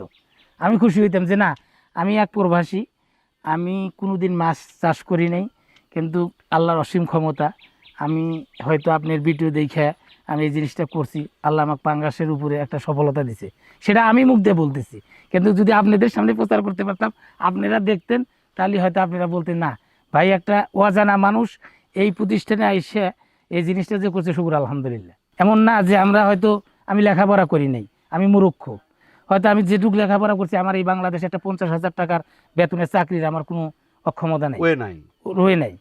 লাগতো আমি খুশি হইতাম যে না, আমি এক প্রবাসী, আমি কোনোদিন মাছ চাষ করি নাই, কিন্তু আল্লাহর অসীম ক্ষমতা, আমি হয়তো আপনার ভিডিও দেখে আমি এই জিনিসটা করছি, আল্লাহ আমাকে পাঙ্গাসের উপরে একটা সফলতা দিছে। সেটা আমি মুখ দিয়ে বলতেছি। কিন্তু যদি আপনাদের সামনে প্রচার করতে পারতাম, আপনারা দেখতেন, তাহলে হয়তো আপনারা বলতেন, না, ভাই, একটা অজানা মানুষ এই প্রতিষ্ঠানে আইসে এই জিনিসটা যে করছে, শুকুর, আলহামদুলিল্লাহ। এমন না যে আমরা হয়তো আমি লেখাপড়া করি নাই, আমি মূর্খ। হয়তো আমি যেটুকু লেখাপড়া করছি আমার এই বাংলাদেশে একটা পঞ্চাশ হাজার টাকার বেতনের চাকরির আমার কোনো অক্ষমতা নেই। ওয়ে নাই। রয়ে নাই।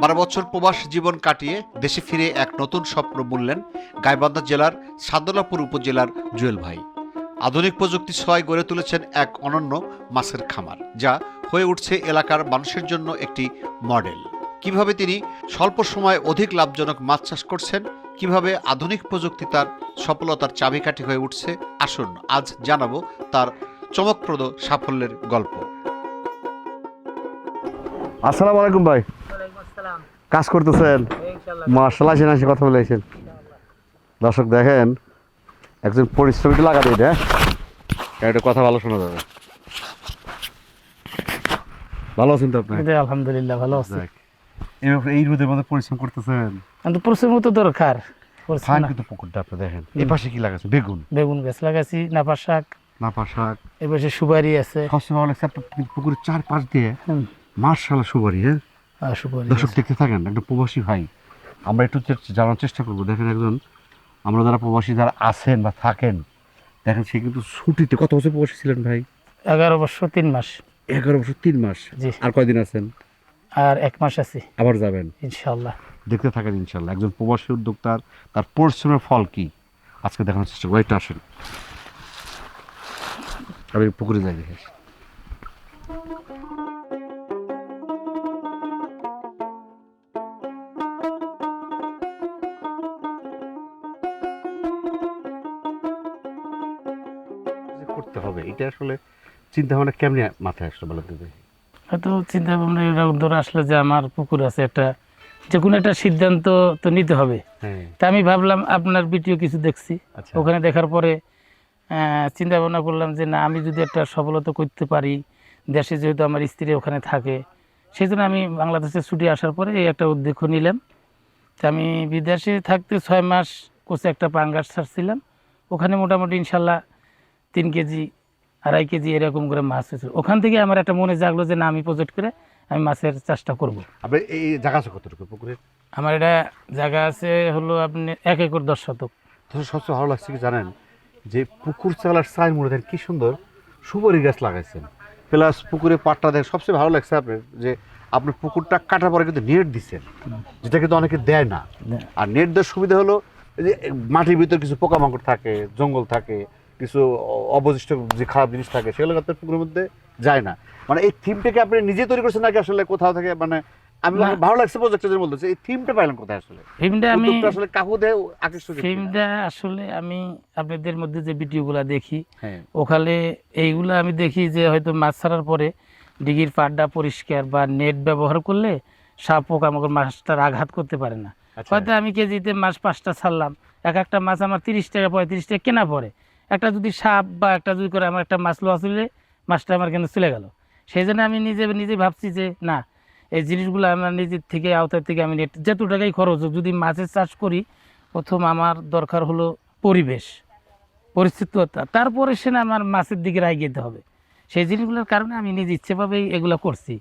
বারো বছর প্রবাস জীবন কাটিয়ে দেশে ফিরে এক নতুন স্বপ্ন বললেন গাইবান্ধা জেলার সাদলাপুর উপজেলার জুয়েল ভাই। আধুনিক প্রযুক্তি সহায় গড়ে তুলেছেন এক অনন্য মাছের খামার যা হয়ে উঠছে এলাকার মানুষের জন্য একটি মডেল। কীভাবে তিনি স্বল্প সময়ে অধিক লাভজনক মাছ চাষ করছেন কীভাবে আধুনিক প্রযুক্তি তার সফলতার চাবিকাঠি হয়ে উঠছে আসুন আজ জানাব তার চমকপ্রদ সাফল্যের গল্প। আসসালামু আলাইকুম ভাই। কাজ করতেছেন? মার্শাল আসেন আসে কথা বলে আসেন দর্শক দেখেন একজন পরিশ্রমিক লাগা দিয়ে হ্যাঁ একটা কথা ভালো শোনা যাবে। ভালো আছেন তো আপনি আলহামদুলিল্লাহ ভালো আছে। এই- এই রোদের মধ্যে পরিশ্রম করতেছেন? কিন্তু পরিশ্রম তো দরকার। ফাইন। কিন্তু পুকুরটা আপনি দেখেন। এই পাশে কি লাগাচ্ছে বেগুন। বেগুন গাছ লাগাইছি নাপা শাক। নাপা শাক। পাশে সুপারি আছে। সবচেয়ে ভালো লাগছে আপনার পুকুরের চার পাশ দিয়ে মার্শাল সুপারি হ্যাঁ? সুপারি দর্শক দেখতে থাকেন একটা প্রবাসী ভাই। আমরা একটু জানার চেষ্টা করব। দেখেন একজন আমরা যারা প্রবাসী যারা আছেন বা থাকেন দেখেন সে কিন্তু ছুটিতে কত বছর প্রবাসী ছিলেন ভাই? এগারো বছর তিন মাস। এগারো বছর তিন মাস? জি। আর কয়দিন আছেন? আর এক মাস আছি। আবার যাবেন? ইনশাল্লাহ দেখতে থাকেন ইনশাল্লাহ একজন প্রবাসী উদ্যোক্তার তার পরিশ্রমের ফল কি? আজকে দেখানোর চেষ্টা করি। আসেন। আমি পুকুরে যাই দেখে। করতে হবে। এটা আসলে চিন্তা ভাবনা কেমনি মাথায় আসলো বলে দিদি হয়তো চিন্তা ভাবনা এরকম ধরে আসলো যে আমার পুকুর আছে একটা যে কোনো একটা সিদ্ধান্ত তো নিতে হবে। হ্যাঁ। তা আমি ভাবলাম আপনার ভিডিও কিছু দেখছি। আচ্ছা। ওখানে দেখার পরে চিন্তা ভাবনা করলাম যে না আমি যদি একটা সফলতা করতে পারি দেশে যেহেতু আমার স্ত্রী ওখানে থাকে সেই জন্য আমি বাংলাদেশে ছুটি আসার পরে এই একটা উদ্যোগ নিলাম। তা আমি বিদেশে থাকতে ছয় মাস কোচে একটা পাঙ্গাস ছাড়ছিলাম। ওখানে মোটামুটি ইনশাল্লাহ তিন কেজি আড়াই কেজি এরকম করে মাছ হয়েছিল ওখান থেকে আমার একটা মনে জাগলো যে না আমি প্রজেক্ট করে আমি মাছের চাষটা করব। আপনি এই জায়গা আছে কতটুকু পুকুরে? আমার এটা জায়গা আছে হলো আপনি এক একর দশ শতক। তো সবচেয়ে ভালো লাগছে কি জানেন? যে পুকুর চালার সাইড মোড়ে দেখেন কি সুন্দর সুপারি গাছ লাগাইছেন। প্লাস পুকুরে পাটটা দেখেন সবচেয়ে ভালো লাগছে আপনার যে আপনি পুকুরটা কাটার পরে কিন্তু নেট দিচ্ছেন যেটা কিন্তু অনেকে দেয় না। আর নেট দেওয়ার সুবিধা হলো যে মাটির ভিতর কিছু পোকামাকড় থাকে জঙ্গল থাকে কিছু অবশিষ্ট যে খারাপ জিনিস থাকে সেগুলো আপনার পুকুরের মধ্যে যায় না। মানে এই থিমটাকে আপনি নিজে তৈরি করছেন নাকি আসলে কোথাও থেকে? মানে আমি ভালো লাগছে প্রজেক্টের মধ্যে এই থিমটা পাইলেন কোথায় আসলে? ফিল্মটা আমি আসলে কাকু দেয় আকৃষ্ট ফিল্মটা আসলে আমি আপনাদের মধ্যে যে ভিডিওগুলো দেখি হ্যাঁ। ওখানে এইগুলো আমি দেখি যে হয়তো মাছ ছাড়ার পরে ডিগির পাড়টা পরিষ্কার বা নেট ব্যবহার করলে সাপ পোকামাকড় মাছটার আঘাত করতে পারে না। আচ্ছা। হয়তো আমি কেজিতে মাছ পাঁচটা ছাড়লাম এক একটা মাছ আমার তিরিশ টাকা পঁয়ত্রিশ টাকা কেনা পড়ে। একটা যদি সাপ বা একটা যদি করে আমার একটা মাছ লোয়া চলে মাছটা আমার কিন্তু চলে গেল। সেই জন্য আমি নিজে নিজে ভাবছি যে, না, এই জিনিসগুলো আমার নিজের থেকে আওতার থেকে আমি যত টাকাই খরচ হোক, যদি মাছের চাষ করি, প্রথম আমার দরকার হলো পরিবেশ পরিস্থিতিতা তারপরে সে আমার মাছের দিকে রায় যেতে হবে। সেই জিনিসগুলোর কারণে আমি নিজে ইচ্ছেভাবেই এগুলো করছি।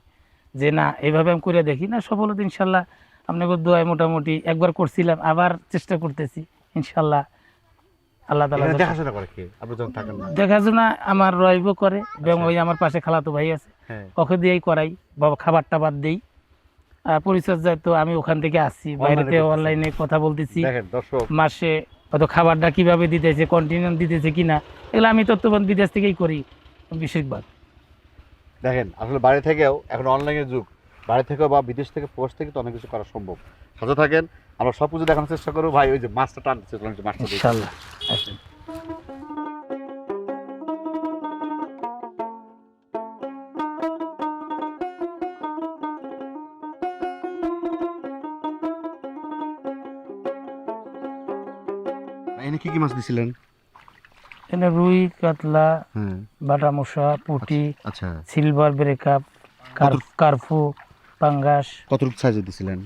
যে, না, এভাবে আমি করে দেখি, না, সফলতা ইনশাল্লাহ, আপনাকে দোয়ায় মোটামুটি একবার করছিলাম, আবার চেষ্টা করতেছি, ইনশাল্লাহ। আল্লাহ তালা দেখাশোনা করে কে? আপনি যখন থাকেন না। দেখাশোনা আমার করে এবং ওই আমার পাশে খালাতো ভাই আছে। হ্যাঁ। ওকে দিয়েই করাই বাবা খাবার টাবার দেই। আর পরিচর্যায় তো আমি ওখান থেকে আসছি বাইরেতে অনলাইনে কথা বলতেছি। মাসে হয়তো খাবারটা কীভাবে দিতেছে কন্টিনিউ দিতেছে কিনা এগুলো আমি তত্ত্ববান বিদেশ থেকেই করি বেশিরভাগ। দেখেন আসলে বাড়ি থেকেও এখন অনলাইনের যুগ। বাইরে থেকেও বা বিদেশ থেকে পোস্ট থেকে তো অনেক কিছু করা সম্ভব। সাথে থাকেন। আমরা সব কিছু দেখানোর চেষ্টা করব। ভাই ওই যে মাছটা টান চেষ্টা করছি মাছটা কি কি মাছ দিছিলেন? এনে রুই কাতলা হ্যাঁ। বাটা মশা পুটি আচ্ছা সিলভার ব্রেকআপ কার্ফু পাঙ্গাস। কত রূপ সাইজে দিছিলেন?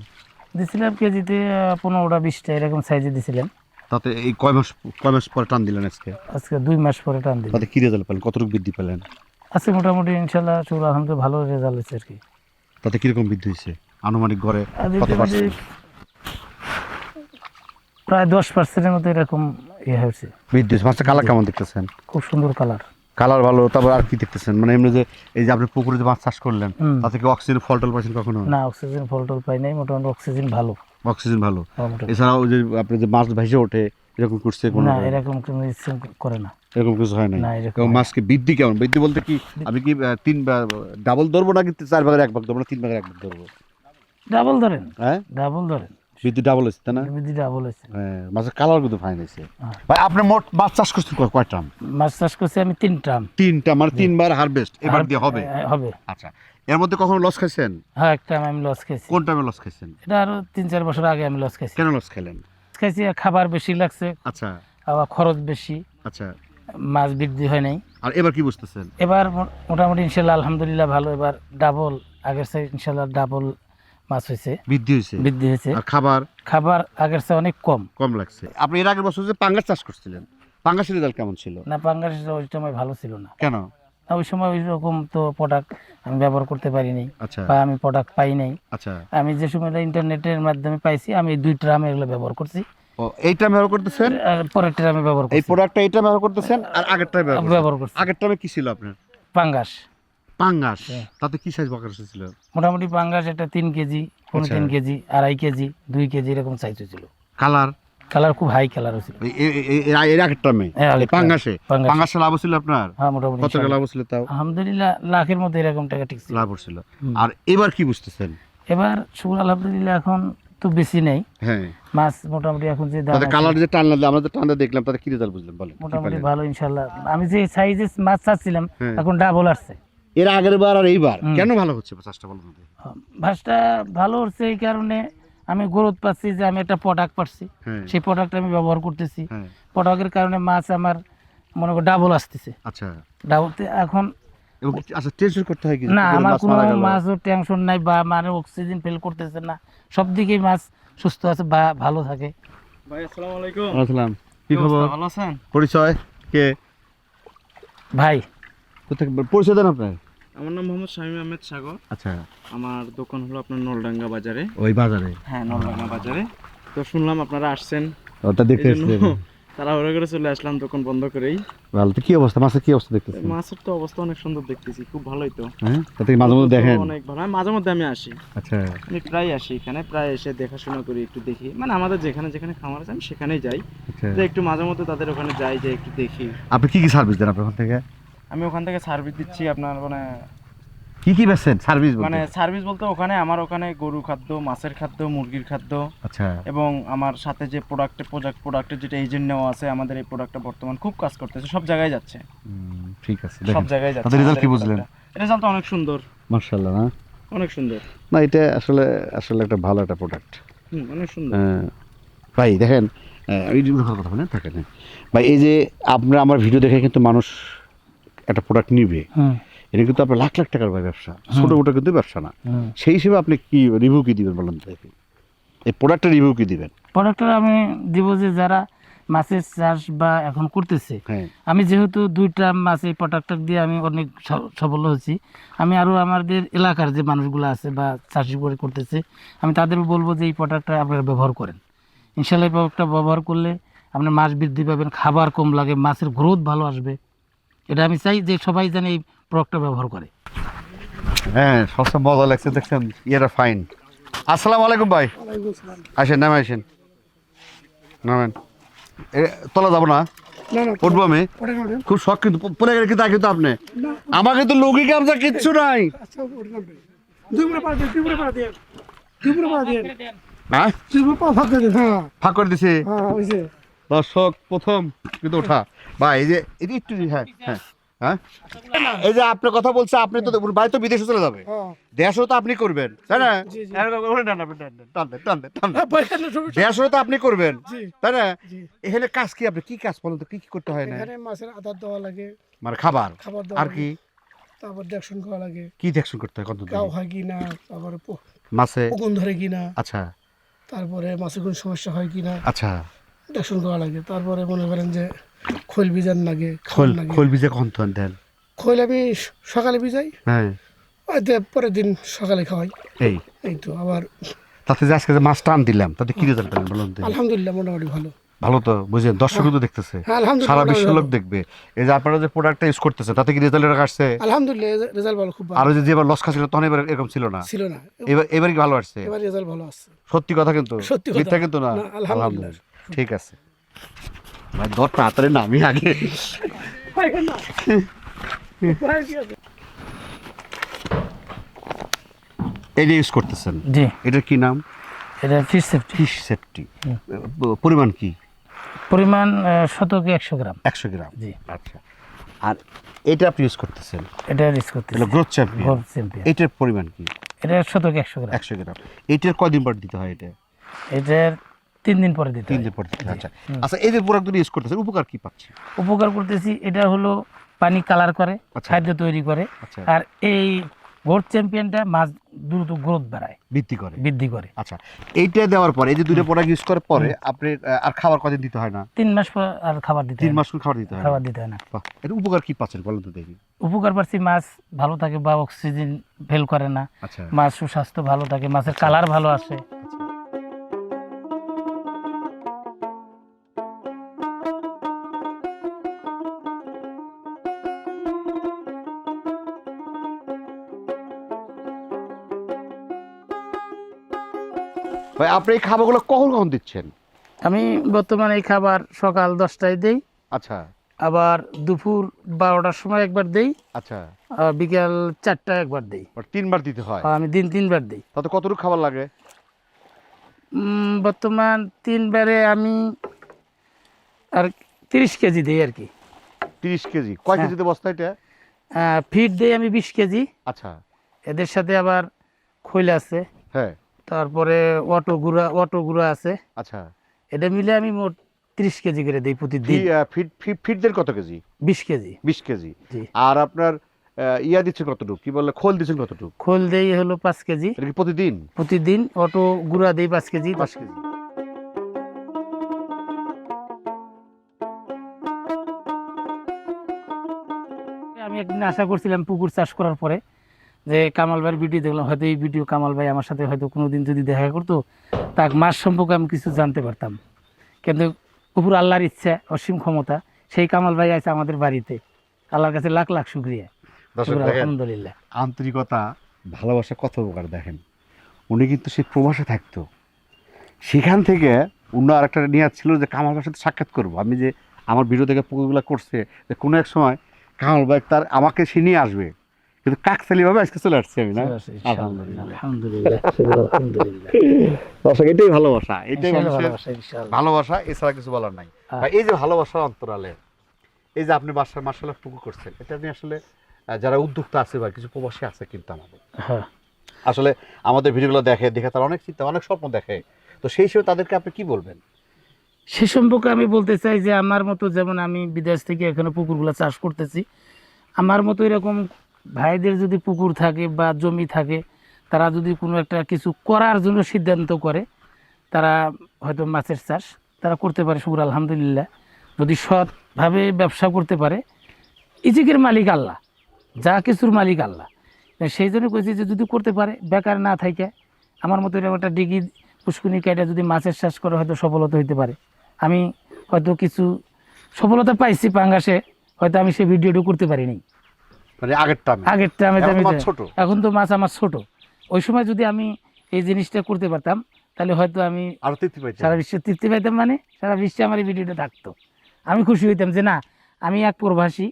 দিছিলাম কেজিতে পনেরোটা বিশটা এরকম সাইজে দিছিলাম তাতে এই কয় মাস কয় মাস পরে টান দিলেন আজকে? আজকে দুই মাস পরে টান দিলেন। তাতে কি রেজাল্ট পেলেন? কতটুকু বৃদ্ধি পেলেন? আজকে মোটামুটি ইনশাল্লাহ শুক্র আলহামদুলিল্লাহ ভালো রেজাল্ট হয়েছে আর কি তাতে কীরকম বৃদ্ধি হয়েছে? আনুমানিক গড়ে কত পার্সেন্ট প্রায় দশ পার্সেন্টের মতো এরকম ইয়ে হয়েছে। বৃদ্ধি হয়েছে। মাছটা কালার কেমন দেখতেছেন? খুব সুন্দর কালার কালার ভালো তারপর আর কি দেখতেছেন? মানে এমনি যে এই যে আপনি পুকুরে যে মাছ চাষ করলেন। তাতে কি অক্সিজেন ফল টল পাইছেন কখনো? না অক্সিজেন ফল টল পাই নাই মোটামুটি অক্সিজেন ভালো। অক্সিজেন ভালো। হ্যাঁ। এছাড়াও যে আপনি যে মাছ ভেসে ওঠে এরকম করছে কোনো? না এরকম কোনো ইচ্ছে করে না। এরকম কিছু হয় না, এরকম। মাছকে বৃদ্ধি কেমন? বৃদ্ধি বলতে কি আমি কি তিন ডাবল ধরবো নাকি চার ভাগের এক ভাগ ধরবো না তিন ভাগের এক ভাগ ধরবো? ডাবল ধরেন। হ্যাঁ? ডাবল ধরেন। বৃদ্ধি ডাবল হচ্ছে না? বিধি ডাবল হয়েছে। হ্যাঁ মাছের কালার কিন্তু ফাইন হয়েছে। হ্যাঁ। ভাই আপনি মোট মাছ চাষ করছেন কয়- ট্রাম মাছ চাষ করছি আমি তিন ট্রাম তিনটা মানে তিনবার হারভেস্ট এবার দিয়ে হবে? হবে। আচ্ছা এর মধ্যে কখনো লস খাইছেন? হ্যাঁ একটা আমি লস খাইছি। কোন টাইমে লস খাইছেন? এটা আরও তিন চার বছর আগে আমি লস খাইছি। কেন লস খেলেন খাইছি খাবার বেশি লাগছে। আচ্ছা। আবার খরচ বেশি। আচ্ছা। মাছ বৃদ্ধি হয় নাই। আর এবার কি বুঝতেছেন? এবার মোটামুটি ইনশাল্লাহ আলহামদুলিল্লাহ ভালো। এবার ডাবল আগের চেয়ে ইনশাল্লাহ ডাবল মাছ হয়েছে বৃদ্ধি হয়েছে বৃদ্ধি হয়েছে আর খাবার? খাবার আগের চেয়ে অনেক কম। কম লাগছে। আপনি এর আগের বছর যে পাঙ্গাস চাষ করছিলেন পাঙ্গাসের রেজাল্ট কেমন ছিল? না পাঙ্গাস ওই সময় ভালো ছিল না। কেন? না ওই সময় ওই রকম তো প্রোডাক্ট আমি ব্যবহার করতে পারিনি আচ্ছা। বা আমি প্রোডাক্ট পাই নাই। আচ্ছা। আমি যে সময় ইন্টারনেটের মাধ্যমে পাইছি আমি দুই ট্রাম এগুলো ব্যবহার করছি। ও এইটা ব্যবহার করতেছেন? আর পরের ট্রামে ব্যবহার এই প্রোডাক্টটা এইটা ব্যবহার করতেছেন? আর ব্যবহার করতেছেন। ব্যবহার করছি। আগের টাইমে কি ছিল আপনার? পাঙ্গাস। পাঙ্গাস? হ্যাঁ। তাতে কি সাইজ বকার ছিল মোটামুটি পাঙ্গাস এটা তিন কেজি পনেরো আচ্ছা। তিন কেজি আড়াই কেজি দুই কেজি এরকম সাইজ হয়েছিল। কালার কালার খুব হাই কালার হয়েছিল। এর হ্যাঁ। পাঙ্গাসে? পাঙ্গাসে। লাভ ছিল আপনার? হ্যাঁ মোটামুটি কত লাভ ছিল তাও? আলহামদুলিল্লাহ লাখের মধ্যে এরকম টাকা ঠিক লাভ হচ্ছিল আর এবার কি বুঝতেছেন? এবার শুকুর আলহামদুলিল্লাহ এখন তো বেশি নেই। হ্যাঁ। মাছ মোটামুটি এখন যে দাম কালার যে টানলাম আমরা যে টানটা দেখলাম তাতে কি রেজাল্ট বুঝলাম বলেন মোটামুটি ভালো ইনশাল্লাহ। আমি যে সাইজে মাছ চাচ্ছিলাম হ্যাঁ। এখন ডাবল আসছে। এর আগের বার আর এইবার। কেন ভালো হচ্ছে চাষটা আমাদের? মাছটা ভালো হচ্ছে এই কারণে আমি গ্রোথ পাচ্ছি যে আমি একটা প্রোডাক্ট পাচ্ছি। হ্যাঁ। সেই প্রোডাক্ট আমি ব্যবহার করতেছি। হ্যাঁ। প্রোডাক্টের কারণে মাছ আমার মনে করো ডাবল আসতেছে। আচ্ছা। ডাবলতে এখন আচ্ছা টেনশন করতে হয় কি? না আমার কোনো। মাছও টেনশন নাই বা মানে অক্সিজেন ফিল করতেছে না। সব দিকেই মাছ সুস্থ আছে বা ভালো থাকে। ভাই আসসালামু আলাইকুম। আসসালাম। কি খবর? ভালো আছেন? পরিচয়? কে? ভাই। কোথেকে? পরিচয় দেন আপনার। আমার নাম মোহাম্মদ শামীম আহমেদ সাগর। আচ্ছা। আমার দোকান হলো আপনার নলডাঙ্গা বাজারে। ওই বাজারে? হ্যাঁ নলডাঙ্গা বাজারে। তো শুনলাম আপনারা আসছেন। ওটা দেখতে জন্য এসেছিলেন তাড়াহুড়ো করে চলে আসলাম দোকান বন্ধ করেই। ভালো তো কি অবস্থা? মাছের কি অবস্থা দেখতেছেন? মাছের তো অবস্থা অনেক সুন্দর দেখতেছি খুব ভালোই তো। হ্যাঁ? তাতে মাঝে মধ্যে দেখেন? অনেক ভালো। আমি মাঝে মধ্যে আমি আসি। আচ্ছা। আমি প্রায় আসি এখানে প্রায় এসে দেখাশোনা করি একটু দেখি। মানে আমাদের যেখানে যেখানে খামার আছে আমি সেখানেই যাই। আচ্ছা। যে একটু মাঝে মধ্যে তাদের ওখানে যাই যে একটু দেখি। আপনি কি কি সার্ভিস দেন আপনার ওখান থেকে? আমি ওখান থেকে সার্ভিস দিচ্ছি আপনার মানে কি কি বেচছেন? সার্ভিস মানে সার্ভিস বলতে ওখানে আমার ওখানে গরু খাদ্য মাছের খাদ্য মুরগির খাদ্য আচ্ছা। এবং আমার সাথে যে প্রোডাক্টে প্রোডাক্ট প্রোডাক্টের যেটা এজেন্ট নেওয়া আছে আমাদের এই প্রোডাক্টটা বর্তমান খুব কাজ করতেছে সব জায়গায় যাচ্ছে। ঠিক আছে সব জায়গায় যাচ্ছে রেজাল্ট কি বুঝলেন? রেজাল্ট অনেক সুন্দর। মার্শাল্লাহ না? অনেক সুন্দর। না এটা আসলে আসলে একটা ভালো একটা প্রোডাক্ট হুম অনেক সুন্দর। ভাই দেখেন আমি কথা বলেন থাকেন হ্যাঁ। ভাই এই যে আপনারা আমার ভিডিও দেখে কিন্তু মানুষ একটা প্রোডাক্ট নিবে এটা কিন্তু আপনার লাখ লাখ টাকার ভাই ব্যবসা। ছোটো মোটো কিন্তু ব্যবসা না। সেই হিসেবে আপনি কি রিভিউ কি দিবেন বলেন দেখি। এই প্রোডাক্টের রিভিউ কি দিবেন? প্রোডাক্টটা আমি দিব যে যারা মাছের চাষ বা এখন করতেছে। হ্যাঁ। আমি যেহেতু দুইটা মাছ এই প্রোডাক্টটা দিয়ে আমি অনেক সফল হয়েছি। আমি আরও আমাদের এলাকার যে মানুষগুলো আছে বা চাষি করে করতেছে আমি তাদের বলব যে এই প্রোডাক্টটা আপনারা ব্যবহার করেন। ইনশাল্লাহ এই প্রোডাক্টটা ব্যবহার করলে আপনার মাছ বৃদ্ধি পাবেন খাবার কম লাগে মাছের গ্রোথ ভালো আসবে। এটা আমি চাই যে সবাই যেন এই প্রোডাক্টটা ব্যবহার করে। হ্যাঁ সবসময় মজা লাগছে দেখছেন ইয়েটা ফাইন আসসালামু আলাইকুম ভাই। আসেন নামে আসেন। নামেন। এ, তলা যাব না? উঠবো আমি? খুব শখ কিন্তু পড়ে গেলে কিন্তু আগে তো আপনি। আমাকে তো লৌকিক গামছা কিচ্ছু নাই। হ্যাঁ? ফাঁক করে দিছি। দর্শক প্রথম কিন্তু ওঠা। ভাই এই যে এই যে একটু হ্যাঁ হ্যাঁ হ্যাঁ। এই যে আপনার কথা বলছে আপনি তো ভাই তো বিদেশে চলে যাবে। দেশও তো আপনি করবেন তাই না? দেশও তো আপনি করবেন তাই না? এখানে কাজ কি আপনি কি কাজ বলেন তো কি কি করতে হয় না মাছের আদার দেওয়া লাগে। মানে খাবার? খাবার আর কি? তারপর দেখশন করা লাগে। কি দেখশন করতে হয় কত গাও হয় কি না তারপরে মাছে? পগুন ধরে কি না আচ্ছা। তারপরে মাছের কোনো সমস্যা হয় কি না আচ্ছা। করা লাগে। তারপরে মনে করেন যে খোল বিজান লাগে খোল খাওয়ান লাগে খোল বীজে কখন দেন। খোল আমি সকালে বিজাই হ্যাঁ। পরের দিন সকালে খাওয়াই। এই। এই তো আবার তাতে যে আজকে যে মাছ টান দিলাম তাতে কি রেজাল্ট পেলেন বলুন আলহামদুলিল্লাহ মোটামুটি ভালো। ভালো তো বুঝলেন দর্শকও তো দেখতেছে। হ্যাঁ সারা বিশ্ব লোক দেখবে। এই যে আপনারা যে প্রোডাক্টটা ইউজ করতেছে তাতে কি রেজাল্ট আসছে? আলহামদুলিল্লাহ রেজাল্ট ভালো খুব আর ভালো যে যেবার লস খাচ্ছিল তখন এবার এরকম ছিল না। ছিল না। এবার এবার কি ভালো আসছে? এবার রেজাল্ট ভালো আসছে। সত্যি কথা কিন্তু? সত্যি কথা। কিন্তু না, আলহামদুলিল্লাহ। ঠিক আছে। ভাই ধর তাড়াতাড়ি নামি আগে। এটা ইউজ করতেছেন জি। এটার কি নাম? এটা ফিশ সেফটি ফিশ সেফটি পরিমাণ কি? পরিমাণ শতকে একশো গ্রাম। একশো গ্রাম। জি। আচ্ছা। আর এটা আপনি ইউজ করতেছেন? এটা রিস্ক করতে এটা গ্রোথ চ্যাম্পিয়ন গোল্ড চ্যাম্পিয়ন এটার পরিমাণ কি? এটা শতকে একশো গ্রাম। একশো গ্রাম। এইটার কদিন পর দিতে হয় এটা? এটার তিন দিন পরে দিতে তিন দিন পর দিতে আচ্ছা। আচ্ছা এই যে প্রোডাক্টগুলো ইউজ করতেছেন উপকার কি পাচ্ছে? উপকার করতেছি এটা হলো পানি কালার করে আচ্ছা। খাদ্য তৈরি করে আচ্ছা। আর এই গোল্ড চ্যাম্পিয়নটা মাছ দ্রুত গ্রোথ বাড়ায়। বৃদ্ধি করে। বৃদ্ধি করে। আচ্ছা এইটা দেওয়ার পরে এই যে দুটো প্রোডাক্ট ইউজ করার পরে আপনি আর খাবার কদিন দিতে হয় না? তিন মাস পর আর খাবার দিতে তিন মাস করে খাবার দিতে হয় খাবার দিতে হয় না। এর উপকার কি পাচ্ছেন বলেন তো দেখি। উপকার পাচ্ছি মাছ ভালো থাকে বা অক্সিজেন ফেল করে না। আচ্ছা। মাছ সুস্বাস্থ্য ভালো থাকে মাছের কালার ভালো আসে। ভাই আপনি এই খাবারগুলো কখন কখন দিচ্ছেন? আমি বর্তমানে এই খাবার সকাল দশটায় দেই। আচ্ছা। আবার দুপুর বারোটার সময় একবার দেই। আচ্ছা। আর বিকাল চারটায় একবার দেই। তিনবার দিতে হয়? আর আমি দিন তিনবার দিই। তাতে কতটুকু খাবার লাগে? বর্তমান তিনবারে আমি আর তিরিশ কেজি দিই আর কি। তিরিশ কেজি। কয় হ্যাঁ। কেজিতে বস্তা এটা? ফিড দিই আমি বিশ কেজি। আচ্ছা। এদের সাথে আবার খৈল আছে। হ্যাঁ। তারপরে অটো গুঁড়া অটো গুঁড়া আছে। আচ্ছা। এটা মিলে আমি মোট তিরিশ কেজি করে দিই প্রতিদিন। ফিট ফিটদের কত কেজি? বিশ কেজি। বিশ কেজি। আর আপনার ইয়া দিচ্ছেন কতটুকু? কি বলে খোল দিচ্ছেন কতটুকু? খোল দেই হলো পাঁচ কেজি। প্রতিদিন? প্রতিদিন অটো গুঁড়া দেই পাঁচ কেজি পাঁচ কেজি। আমি একদিন আশা করছিলাম পুকুর চাষ করার পরে। যে কামাল ভাইয়ের ভিডিও দেখলাম হয়তো এই ভিডিও কামাল ভাই আমার সাথে হয়তো কোনোদিন যদি দেখা করতো তার মাছ সম্পর্কে আমি কিছু জানতে পারতাম। কিন্তু উপর আল্লাহর ইচ্ছা অসীম ক্ষমতা সেই কামাল ভাই আছে আমাদের বাড়িতে। আল্লাহর কাছে লাখ লাখ শুক্রিয়া। আলহামদুলিল্লাহ। আন্তরিকতা ভালোবাসা কত উপকার দেখেন। উনি কিন্তু সেই প্রবাসে থাকতো। সেখান থেকে অন্য আরেকটা নিয়ে ছিল যে কামাল ভাইয়ের সাথে সাক্ষাৎ করব। আমি যে আমার ভিডিও থেকে পুকুরগুলো করছে যে কোনো এক সময় কামাল ভাই তার আমাকে সে নিয়ে আসবে। কিন্তু আজকে চলে আসছি আমি না? আলহামদুলিল্লাহ। এটাই ভালোবাসা এটাই ভালোবাসা, এছাড়া কিছু বলার নাই। এই যে ভালোবাসার অন্তরালে এই যে আপনি বাসার মার্শাল্লাহ পুকুর করছেন এটা আপনি আসলে যারা উদ্যোক্তা আছে বা কিছু প্রবাসী আছে কিন্তু আমাদের। হ্যাঁ। আসলে আমাদের ভিডিওগুলো দেখে দেখে তারা অনেক চিন্তা অনেক স্বপ্ন দেখে। তো সেই হিসেবে তাদেরকে আপনি কি বলবেন? সে সম্পর্কে আমি বলতে চাই যে আমার মতো যেমন আমি বিদেশ থেকে এখানে পুকুরগুলো চাষ করতেছি আমার মতো এরকম ভাইদের যদি পুকুর থাকে বা জমি থাকে, তারা যদি কোনো একটা কিছু করার জন্য সিদ্ধান্ত করে, তারা হয়তো মাছের চাষ তারা করতে পারে শুকুর আলহামদুলিল্লাহ। যদি সৎভাবে ব্যবসা করতে পারে ইজিকের মালিক আল্লাহ, যা কিছুর মালিক আল্লাহ। সেই জন্য কইছি যে যদি করতে পারে, বেকার না থাকে আমার মতো এরকম একটা ডিগ্রি পুষ্কুনি কেটে যদি মাছের চাষ করে হয়তো সফলতা হইতে পারে। আমি হয়তো কিছু সফলতা পাইছি পাঙ্গাসে, হয়তো আমি সেই ভিডিওটা করতে পারিনি। মানে আগের আগের আমি ছোট। এখন তো মাছ আমার ছোট। ওই সময় যদি আমি এই জিনিসটা করতে পারতাম তাহলে হয়তো আমি আরও তৃপ্তি পাইছে সারা বিশ্বে তৃপ্তি পাইতাম মানে সারা বিশ্বে আমার এই ভিডিওটা থাকতো। আমি খুশি হইতাম যে না আমি এক প্রবাসী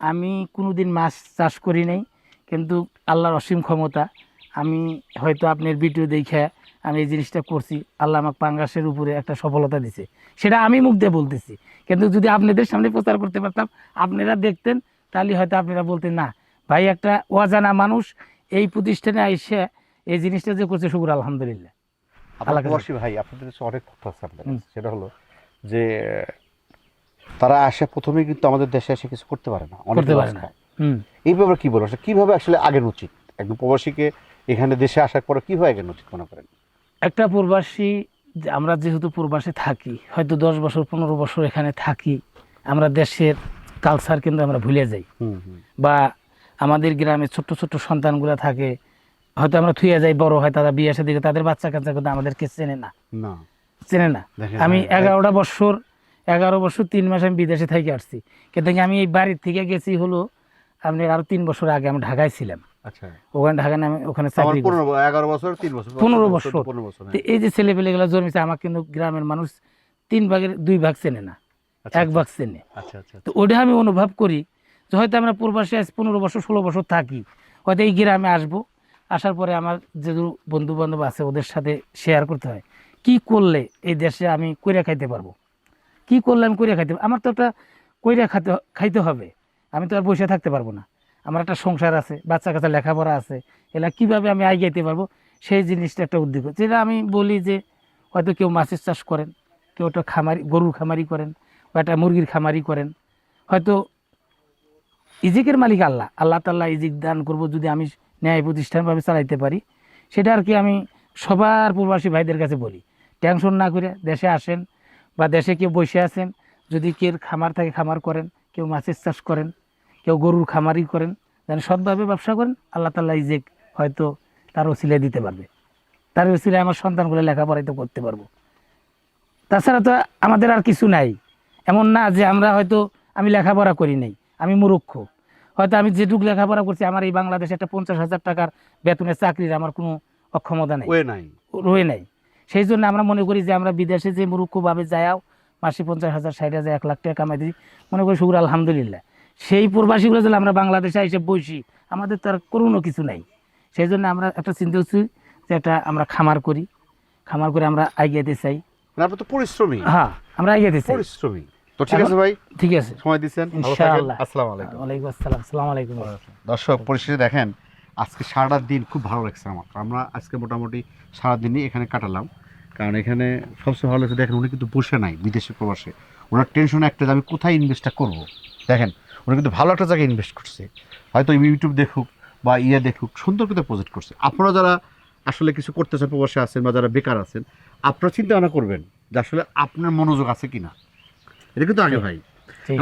আমি কোনোদিন মাছ চাষ করি নাই কিন্তু আল্লাহর অসীম ক্ষমতা আমি হয়তো আপনার ভিডিও দেখে আমি এই জিনিসটা করছি আল্লাহ আমাকে পাঙ্গাসের উপরে একটা সফলতা দিছে। সেটা আমি মুখ দিয়ে বলতেছি। কিন্তু যদি আপনাদের সামনে প্রচার করতে পারতাম আপনারা দেখতেন তাহলে হয়তো আপনারা বলতেন না ভাই একটা অজানা মানুষ এই প্রতিষ্ঠানে আইসে এই জিনিসটা যে করছে শুকুর আলহামদুলিল্লাহ। প্রবাসী ভাই আপনাদের কাছে অনেক তথ্য আছে আপনাদের সেটা হলো যে তারা আসে প্রথমে কিন্তু আমাদের দেশে এসে কিছু করতে পারে না। অনেক পারে না। এই ব্যাপারে কি বলব? কীভাবে আসলে আগের উচিত? একজন প্রবাসীকে এখানে দেশে আসার পরে কীভাবে আগের উচিত মনে করেন? একটা প্রবাসী আমরা যেহেতু প্রবাসে থাকি হয়তো দশ বছর পনেরো বছর এখানে থাকি আমরা দেশের কালচার কিন্তু আমরা ভুলে যাই। বা আমাদের গ্রামে ছোট্ট ছোট্ট সন্তানগুলো থাকে হয়তো আমরা থুয়ে যাই বড় হয় তারা বিয়ে আসে দিকে তাদের বাচ্চা কাচ্চা কিন্তু আমাদেরকে চেনে না। চেনে না। আমি হ্যাঁ, এগারোটা বছর এগারো বছর তিন মাস আমি বিদেশে থেকে আসছি। কিন্তু আমি এই বাড়ির থেকে গেছি হলো আপনি আরও তিন বছর আগে আমি ঢাকায় ছিলাম। আচ্ছা। ওখানে ঢাকায় আমি ওখানে চাকরি এগারো বছর তিন বছর পনেরো বছর। হ্যাঁ। এই যে ছেলে পেলেগুলো জন্মেছে আমার কিন্তু গ্রামের মানুষ তিন ভাগের দুই ভাগ চেনে না। এক ভাগ চেনে আচ্ছা আচ্ছা তো ওটা আমি অনুভব করি যে হয়তো আমরা পূর্বাসে আজ পনেরো বছর ষোলো বছর থাকি। হয়তো এই গ্রামে আসব আসার পরে আমার যে বন্ধু বান্ধব আছে ওদের সাথে শেয়ার করতে হয়। কি করলে এই দেশে আমি কইরা খাইতে পারব? কি করলে আমি কইরা খাইতে আমার তো একটা কইরা খাইতে খাইতে হবে। আমি তো আর বসে থাকতে পারব না। আমার একটা সংসার আছে বাচ্চা কাচ্চা লেখাপড়া আছে এলা কীভাবে আমি আগাইতে পারব? সেই জিনিসটা একটা উদ্যোগ যেটা আমি বলি যে হয়তো কেউ মাছের চাষ করেন কেউ একটা খামারি গরুর খামারি করেন বা একটা মুরগির খামারি করেন? হয়তো ইজিকের মালিক আল্লাহ। আল্লাহ তাল্লাহ ইজিক দান করব যদি আমি ন্যায় প্রতিষ্ঠানভাবে চালাইতে পারি। সেটা আর কি আমি সবার প্রবাসী ভাইদের কাছে বলি। টেনশন না করে দেশে আসেন বা দেশে কেউ বসে আছেন, যদি কেউ খামার থাকে খামার করেন, কেউ মাছের চাষ করেন, কেউ গরুর খামারি করেন, যেন সৎভাবে ব্যবসা করেন, আল্লাহ তাল্লাহ ইজেক হয়তো তার ওসিলায় দিতে পারবে। তার ওসিলায় আমার সন্তানগুলো লেখাপড়াই তো করতে পারব। তাছাড়া তো আমাদের আর কিছু নাই। এমন না যে আমরা হয়তো আমি লেখাপড়া করি নাই আমি মূর্খ। হয়তো আমি যেটুক লেখাপড়া করছি আমার এই বাংলাদেশে একটা পঞ্চাশ হাজার টাকার বেতনের চাকরির আমার কোনো অক্ষমতা নেই। নাই। রয়ে নাই। সেই জন্য আমরা মনে করি যে আমরা বিদেশে যে মূর্খভাবে যায়াও মাসে পঞ্চাশ হাজার ষাট হাজার এক লাখ টাকা কামাই দিই। মনে করি শুকুর আলহামদুলিল্লাহ। সেই প্রবাসীগুলো যদি আমরা বাংলাদেশে এসে বসি আমাদের তো আর কোনো কিছু নাই। সেই জন্য আমরা একটা চিন্তা করছি যে একটা আমরা খামার করি। খামার করে আমরা এগিয়েতে চাই। মানে আপনি তো পরিশ্রমী। হ্যাঁ আমরা এগিয়েতে চাই। পরিশ্রমী। তো ঠিক আছে ভাই ঠিক আছে। সময় দিচ্ছেন ইনশাআল্লাহ। আসসালামু আলাইকুম ওয়ালাইকুম আসসালাম আসসালামু আলাইকুম। দর্শক পরিশেষে দেখেন আজকে সারাটা দিন খুব ভালো লাগছে আমার। আমরা আজকে মোটামুটি সারাদিনই এখানে কাটালাম। কারণ এখানে সবচেয়ে ভালো লাগছে দেখেন উনি কিন্তু বসে নাই বিদেশে প্রবাসে। ওনার টেনশন একটা যে আমি কোথায় ইনভেস্টটা করব? দেখেন উনি কিন্তু ভালো একটা জায়গায় ইনভেস্ট করছে। হয়তো ইউটিউব দেখুক বা ইয়ে দেখুক সুন্দর করে প্রজেক্ট করছে। আপনারা যারা আসলে কিছু করতে চান প্রবাসে আছেন বা যারা বেকার আছেন আপনারা চিন্তা ভাবনা করবেন যে আসলে আপনার মনোযোগ আছে কিনা। এটা কিন্তু আগে ভাই।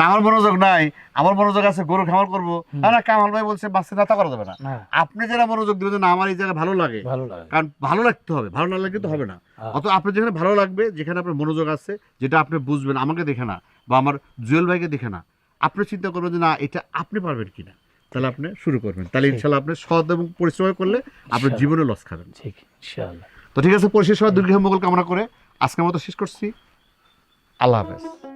আমার মনোযোগ নাই আমার মনোযোগ আছে গরু খামার করব। না না কামাল ভাই বলছে মাসে নাতা করা যাবে না। না। আপনি যারা মনোযোগ দিবেন না আমার এই জায়গায় ভালো লাগে কারণ ভালো লাগতে হবে ভালো না লাগলে কিন্তু হবে না। হ্যাঁ। অত আপনার যেখানে ভালো লাগবে যেখানে আপনার মনোযোগ আছে যেটা আপনি বুঝবেন আমাকে দেখে না বা আমার জুয়েল ভাইকে দেখে না আপনি চিন্তা করবেন যে না এটা আপনি পারবেন কিনা। তাহলে আপনি শুরু করবেন। তাহলে। ইনশাল্লাহ আপনি সৎ এবং পরিশ্রম করলে আপনার জীবনে লস খাবেন। ঠিক ইনশাআল্লাহ। তো ঠিক আছে পরিশেষ সবাই দুর্গা মঙ্গল কামনা করে আজকের মতো শেষ করছি। আল্লাহ হাফেজ।